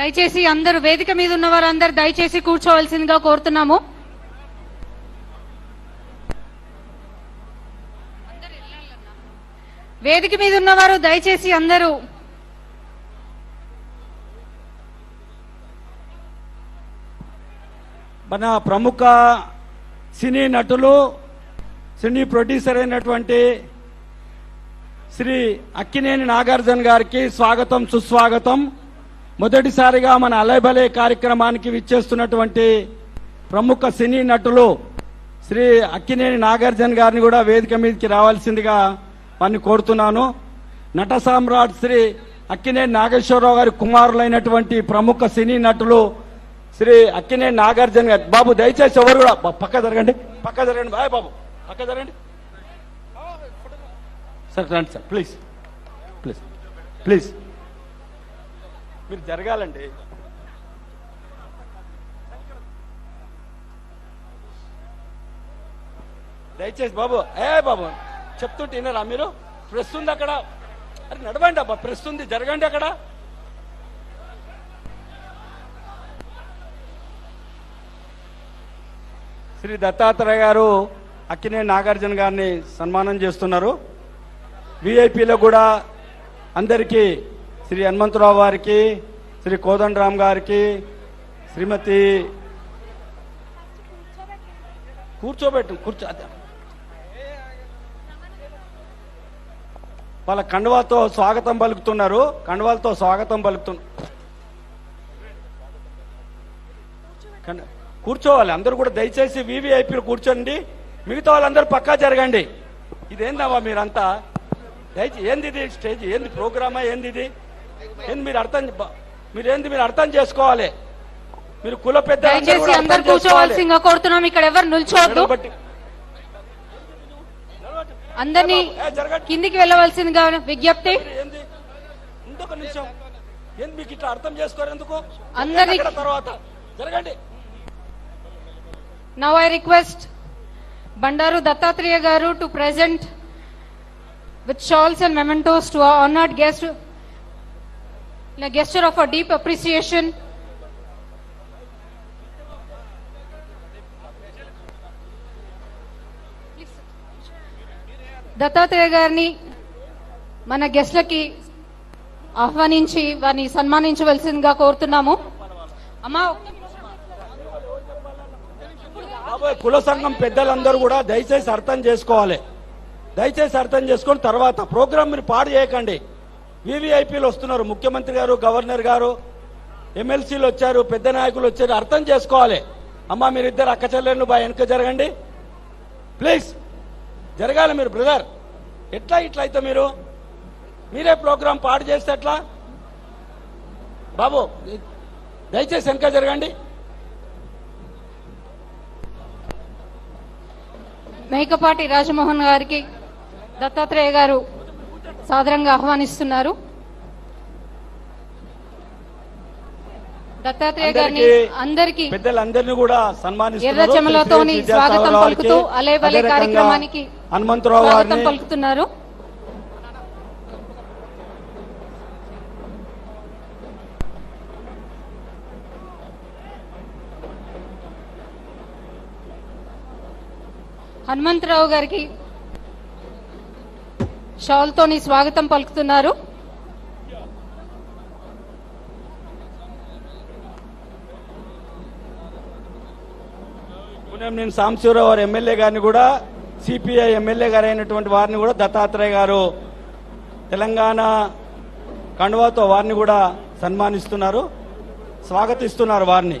దయచేసి అందరూ వేదిక మీద ఉన్న వారందరూ దయచేసి కూర్చోవలసిందిగా కోరుతున్నాము. వేదిక మీద ఉన్నవారు దయచేసి అందరూ. మన ప్రముఖ సినీ నటులు సినీ ప్రొడ్యూసర్ అయినటువంటి శ్రీ అక్కినేని నాగార్జున గారికి స్వాగతం సుస్వాగతం. మొదటిసారిగా మన అలైబలే కార్యక్రమానికి విచ్చేస్తున్నటువంటి ప్రముఖ సినీ నటులు శ్రీ అక్కినేని నాగార్జున గారిని కూడా వేదిక మీదకి రావాల్సిందిగా వారిని కోరుతున్నాను. నట సామ్రాట్ శ్రీ అక్కినేని నాగేశ్వరరావు గారి కుమారులైనటువంటి ప్రముఖ సినీ నటులు శ్రీ అక్కినేని నాగార్జున గారు. బాబు దయచేసి ఎవరు కూడా పక్క జరగండి. పక్క జరగండి. బాయ్ బాబు పక్క జరగండి. సార్ రండి సార్ ప్లీజ్. ప్లీజ్. ప్లీజ్. మీరు జరగాలండి. దయచేసి బాబు ఏ బాబు చెప్తుంటే వినరా మీరు? ప్రెస్ ఉంది అక్కడ. అరే నడవండి అబ్బా ప్రెస్ ఉంది జరగండి అక్కడ. శ్రీ దత్తాత్రేయ గారు అక్కినే నాగార్జున గారిని సన్మానం చేస్తున్నారు. విఐపీలో కూడా అందరికీ శ్రీ హనుమంతరావు గారికి శ్రీ కోదండరామ్ గారికి శ్రీమతి కూర్చోబెట్టు కూర్చో వాళ్ళ కండువాతో స్వాగతం పలుకుతున్నారు. కండువాలతో స్వాగతం పలుకుతున్నారు కూర్చోవాలి. అందరూ కూడా దయచేసి వివిఐపీలు కూర్చోండి. మిగతా వాళ్ళందరూ పక్కా జరగండి. ఇదేందమ్మా మీరంతా? దయచేసి ఏంది ఇది స్టేజ్ ఏంది? ప్రోగ్రామా? ఏంది ఇది ఏంది మీరు అర్థం బ- మీరు అర్థం చేసుకోవాలి? మీరు కుల పెద్ద దయచేసి అందరు కూర్చోవలసిందిగా కోరుతున్నాం ఇక్కడ ఎవరు నిల్చోవద్దు. అందరినీ జరగండి. కిందికి వెళ్ళవలసిందిగా విజ్ఞప్తి. ఏంది? ఇంకొక నిమిషం. ఏంది మీకు ఇట్లా అర్థం చేసుకోరు ఎందుకు? అందరి- అక్కడ తర్వాత. జరగండి. Now I request Bandaru Dattatreya Garu to present with shawls and mementos to our honored guest in a gesture of a deep appreciation. Dattatreya గారిని మన గెస్ట్లకి ఆహ్వానించి వారిని సన్మానించవలసిందిగా కోరుతున్నాము. అమ్మా కుల సంఘం పెద్దలందరూ కూడా దయచేసి అర్థం చేసుకోవాలి. దయచేసి అర్థం చేసుకొని తర్వాత ప్రోగ్రామ్ మీరు పాడు చేయకండి. వివిఐపీలు వస్తున్నారు. ముఖ్యమంత్రి గారు గవర్నర్ గారు ఎమ్మెల్సీలు వచ్చారు పెద్ద నాయకులు వచ్చారు. అర్థం చేసుకోవాలి. అమ్మా మీరిద్దరు అక్క చెల్లెళ్ళు బా వెనుక జరగండి. ప్లీజ్ జరగాలి మీరు బ్రదర్. ఎట్లా ఇట్లా అయితే మీరు? మీరే ప్రోగ్రాం పాడు చేస్తే ఎట్లా? బాబు దయచేసి వెనక జరగండి. మేకపాటి రాజమోహన్ గారికి దత్తాత్రేయ గారు సాదరంగా ఆహ్వానిస్తున్నారు. దత్తాత్రేయ గారిని అందరికీ- పెద్దలందరినీ కూడా స్వాగతం పలుకుతూ అలే బలే కార్యక్రమానికి హనుమంతరావు గారిని పలుకుతున్నారు. హనుమంతరావు గారికి షాల్తోని స్వాగతం పలుకుతున్నారు. నేను సాంశివరావు గారు ఎమ్మెల్యే గారిని కూడా సిపిఐ ఎమ్మెల్యే గారు అయినటువంటి వారిని కూడా దత్తాత్రేయ గారు తెలంగాణ కండువాతో వారిని కూడా సన్మానిస్తున్నారు స్వాగతిస్తున్నారు వారిని.